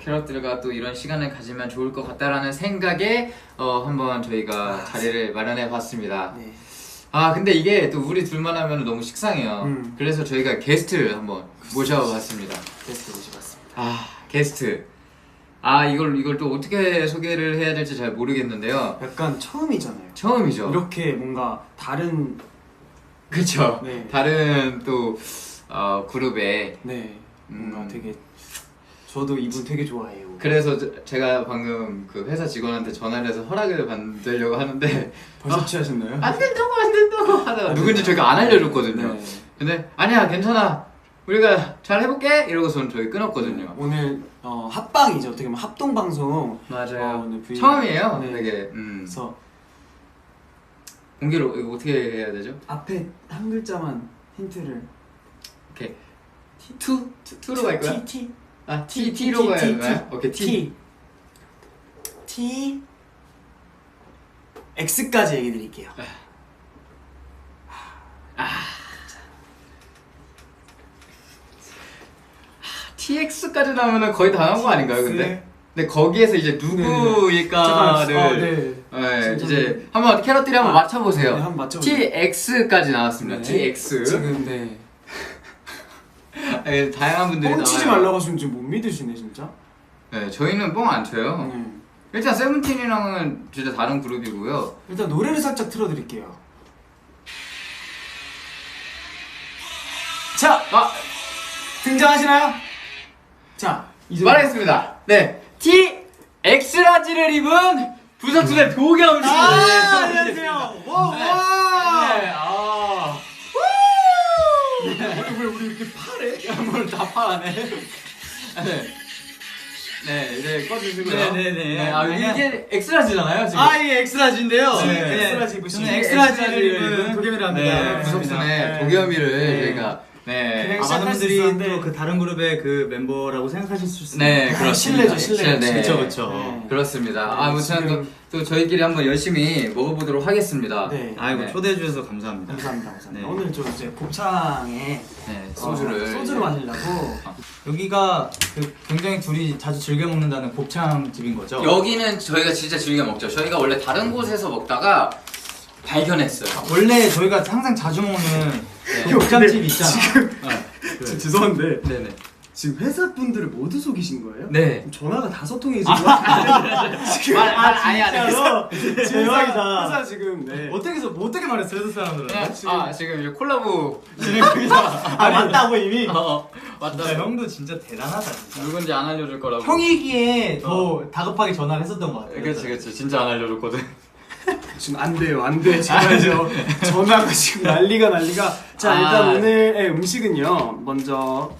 캐럿들과 또 이런 시간을 가지면 좋을 것 같다라는 생각에 어, 한번 저희가 자리를 마련해 봤습니다. 네. 아 근데 이게 또 우리 둘만 하면 너무 식상해요. 음. 그래서 저희가 게스트를 한번 모셔봤습니다. 게스트 모셔봤습니다. 아 게스트. 아 이걸 이걸 또 어떻게 소개를 해야 될지 잘 모르겠는데요. 약간 처음이잖아요. 처음이죠. 이렇게 뭔가 다른 그렇죠. 네. 다른 또 어, 그룹에 네 뭔가 음. 되게 저도 이분 되게 좋아해요. 그래서 저- 제가 방금 그 회사 직원한테 전화를 해서 허락을 받으려고 하는데 벌써 아. 취하셨나요? 안 된다고 안 된다고 하다가 누군지 저희가 안 알려줬거든요. 네. 근데 아니야 괜찮아 우리가 잘 해볼게 이러고서는 저희 끊었거든요. 오늘 어, 합방이죠. 어떻게 보면 합동 방송. 맞아요. 어, 오늘 V- 처음이에요. 네. 되게 음. 그래서 공개로 이거 어떻게 해야 되죠? 앞에 한 글자만 힌트를 오케이 투 투로 갈 거야? T T 아 T, T로 가야 되나요? 오케이 T. T T X까지 얘기 드릴게요. TX까지 나오면 거의 다 나온 거 아닌가요? 근데? 근데 거기에서 이제 누구일까를 아, 네. 네, 이제 한번 캐럿들이 한번 아, 맞춰보세요. 네, 한번 맞춰보세요. TX까지 나왔습니다. 네. TX. 지금 네. 네, 다양한 분들이 뻥치지 나와요. 말라고 하시면 지금 못 믿으시네 진짜. 네, 저희는 뻥 안 쳐요. 네. 일단 세븐틴이랑은 진짜 다른 그룹이고요. 일단 노래를 살짝 틀어드릴게요. 자, 아, 등장하시나요? 자, 이제 말하겠습니다. 네, TX라지를 입은 부석순의 도겸 씨. 아, 네, 안녕하세요. 와, 네. 와. 네, 아. 왜 우리 이렇게 파래? 뭘다 파네. 네. 네, 이제 꺼주시고요. 네네네. 아, 이게 엑스라지잖아요, 지금. 아 이게 엑스라지인데요. 네, 네. 엑스라지 입으신 저는 엑스- 엑스라지를 입은 도겸이라 네, 합니다. 네, 부석순의 네. 도겸이를 네. 저희가 네. 아, 많은 수 분들이. 또 그 다른 그룹의 그 멤버라고 생각하실 수 있습니다. 네, 아, 그렇습니다. 실례죠, 실례. 네. 그쵸, 그쵸. 네. 그렇습니다. 네, 아무튼 지금- 또, 또 저희끼리 한번 열심히 먹어보도록 하겠습니다. 네. 아이고 네. 초대해 주셔서 감사합니다. 감사합니다, 감사합니다. 네. 오늘 좀 이제 곱창에 네, 소주를. 어, 소주를 마시려고 여기가 그 굉장히 둘이 자주 즐겨 먹는다는 곱창 집인 거죠? 여기는 저희가 진짜 즐겨 먹죠. 저희가 원래 다른 곳에서 먹다가 발견했어요. 원래 저희가 항상 자주 먹는 그 곱창집 있잖아. 저 죄송한데 네네. 지금 회사 분들을 모두 속이신 거예요? 네. 전화가 다섯 통이 지금 지금 말, 말 아니 안 지금 대박이다. 회사 지금 네. 어떻게 해서 어떻게 말했어요, 회사 사람들은? 그냥, 아 지금 이제 콜라보 아 맞다고 이미. 어, 맞다. 진짜 형도 진짜 대단하다. 진짜. 누군지 안 알려줄 거라고. 형이기에 더 다급하게 전화를 했었던 것 같아요. 그렇지 그렇지 진짜 안 알려줬거든. 지금 안 돼요 안 돼 제가요 전화가 지금 난리가 난리가 자 아. 일단 오늘의 음식은요 먼저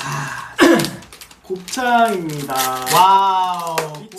아, 곱창입니다 와우. 이